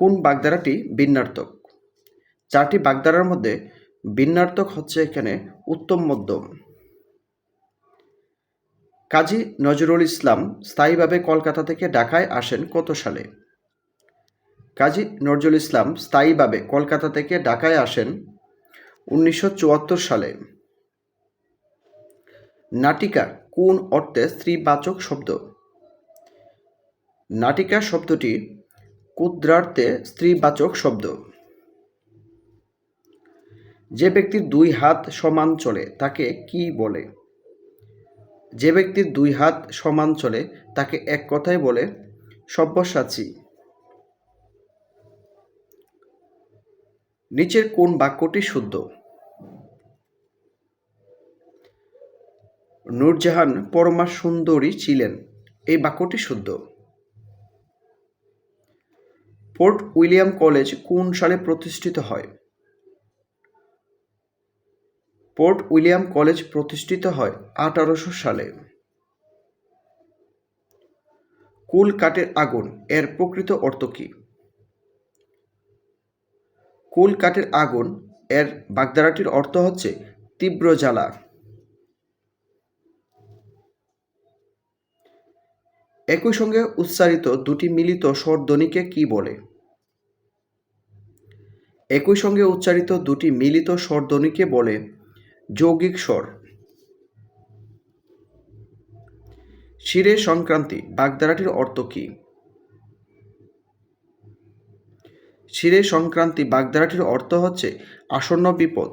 কোন বাগধারাটি ভিন্নার্থক চারটি বাগধারার মধ্যে ভিন্নার্থক হচ্ছে এখানে উত্তম, মধ্যম। কাজী নজরুল ইসলাম স্থায়ীভাবে কলকাতা থেকে ঢাকায় আসেন কত সালে? কাজী নজরুল ইসলাম স্থায়ীভাবে কলকাতা থেকে ঢাকায় আসেন উনিশশো চুয়াত্তর সালে। নাটিকা কোন অর্থে স্ত্রীবাচক শব্দ? নাটিকা শব্দটি ক্ষুদ্রার্থে স্ত্রীবাচক শব্দ। যে ব্যক্তির দুই হাত সমান চলে, তাকে কি বলে? যে ব্যক্তির দুই হাত সমান চলে, তাকে এক কথায় বলে, সব্যসাচী। নিচের কোন বাক্যটি শুদ্ধ? নূরজাহান পরমা সুন্দরী ছিলেন, এই বাক্যটি শুদ্ধ। ফোর্ট উইলিয়াম কলেজ কোন সালে প্রতিষ্ঠিত হয়? পোর্ট উইলিয়াম কলেজ প্রতিষ্ঠিত হয় আঠারোশো সালে। কুল কাঠের আগুন, এর প্রকৃত অর্থ কী? কুল কাঠের আগুন, এর বাগধারাটির অর্থ হচ্ছে তীব্র জ্বালা। একই সঙ্গে উচ্চারিত দুটি মিলিত স্বরধ্বনিকে কি বলে? একই সঙ্গে উচ্চারিত দুটি মিলিত স্বরধ্বনিকে বলে যৌগিক স্বর। শিরে সংক্রান্তি বাগধারাটির অর্থ কী? শিরে সংক্রান্তি বাগধারাটির অর্থ হচ্ছে আসন্ন বিপদ।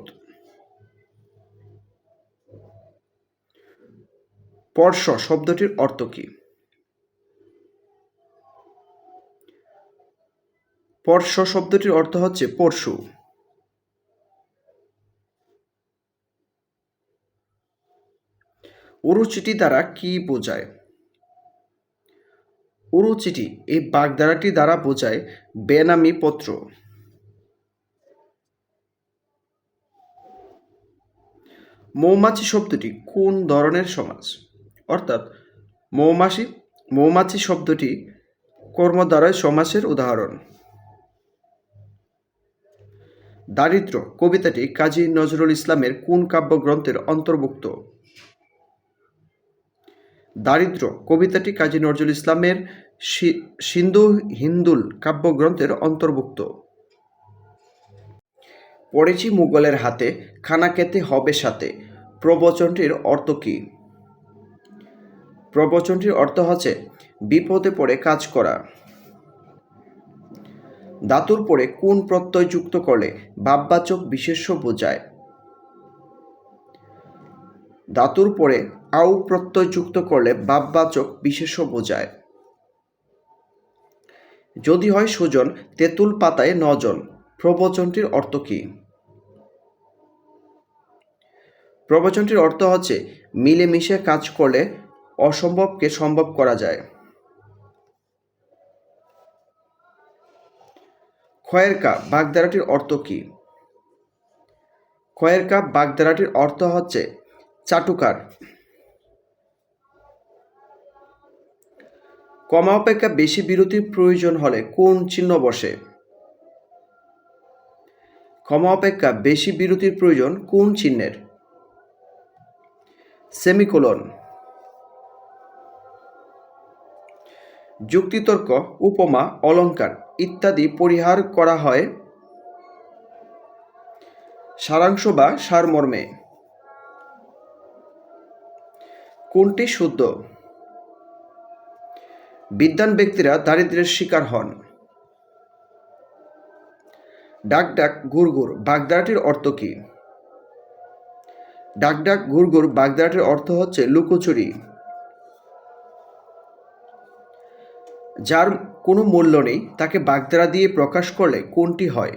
পর্শ শব্দটির অর্থ কী? পর্শ শব্দটির অর্থ হচ্ছে পরশু। উরুচিটি দ্বারা কি বোঝায়? উরুচিটি এই বাগধারাটি দ্বারা বোঝায় বেনামি পত্র। মৌমাছি শব্দটি কোন ধরনের সমাজ? অর্থাৎ মৌমাছি মৌমাছি শব্দটি কর্মদ্বারায় সমাসের উদাহরণ। দারিদ্র কবিতাটি কাজী নজরুল ইসলামের কোন কাব্যগ্রন্থের অন্তর্ভুক্ত? দারিদ্র কবিতাটি কাজী নজরুল ইসলামের সিন্ধু হিন্দুল কাব্যগ্রন্থের অন্তর্ভুক্ত। পড়েছি মুঘলের হাতে, খানা খেতে হবে সাথে। প্রবচনটির অর্থ কী? প্রবচনটির অর্থ হচ্ছে, বিপদে পড়ে কাজ করা। ধাতুর পরে কোন প্রত্যয় যুক্ত করলে ভাববাচক বিশেষ্য বোঝায়? দাতুর পরে আউ প্রত্যয় যুক্ত করলে ভাববাচক বিশেষ্য বোঝায়। যদি হয় সুজন, তেঁতুল পাতায় নজন প্রবচনটির অর্থ কী? প্রবচনটির অর্থ হচ্ছে, মিলেমিশে কাজ করলে অসম্ভবকে সম্ভব করা যায়। খয়ের কাপ বাগধারাটির অর্থ কী? খয়ের কাপ বাগধারাটির অর্থ হচ্ছে চাটুকার। কমা অপেক্ষা বেশি বিরতির প্রয়োজন হলে কোন চিহ্ন বসে? কমা অপেক্ষা বেশি বিরতির প্রয়োজন কোন চিহ্নের? সেমিকোলন। যুক্তিতর্ক, উপমা অলঙ্কার ইত্যাদি পরিহার করা হয়। সারাংশ বা সারমর্মে। কোনটি শুদ্ধ? বিদ্যান ব্যক্তিরা দারিদ্র্যের শিকার হন। ডাক ডাক গুড়গুড় বাগদাটির অর্থ কী? ডাক ডাক গুড়গুড় বাগদাটির অর্থ হচ্ছে লুকোচুরি। যার কোনো মূল্য নেই, তাকে বাগদারা দিয়ে প্রকাশ করলে কোনটি হয়?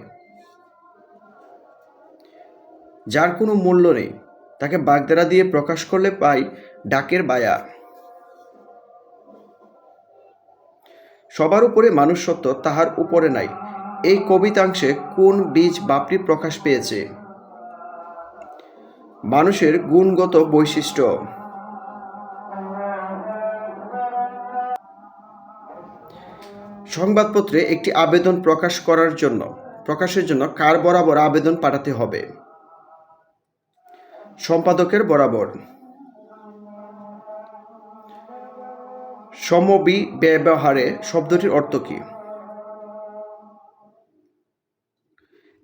যার কোনো মূল্য নেই, তাকে বাগদারা দিয়ে প্রকাশ করলে পাই ডাকের বায়া। সবার উপরে মানুষ সত্য তাহার উপরে নাই। এই কবিতাংশে কোন বীজ বাপটি প্রকাশ পেয়েছে? মানুষের গুণগত বৈশিষ্ট্য। সংবাদপত্রে একটি আবেদন প্রকাশ করার জন্য, প্রকাশের জন্য কার বরাবর আবেদন পাঠাতে হবে? সম্পাদকের বরাবর। সমবি ব্যবহারে শব্দটির অর্থ কী?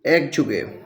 এক যুগে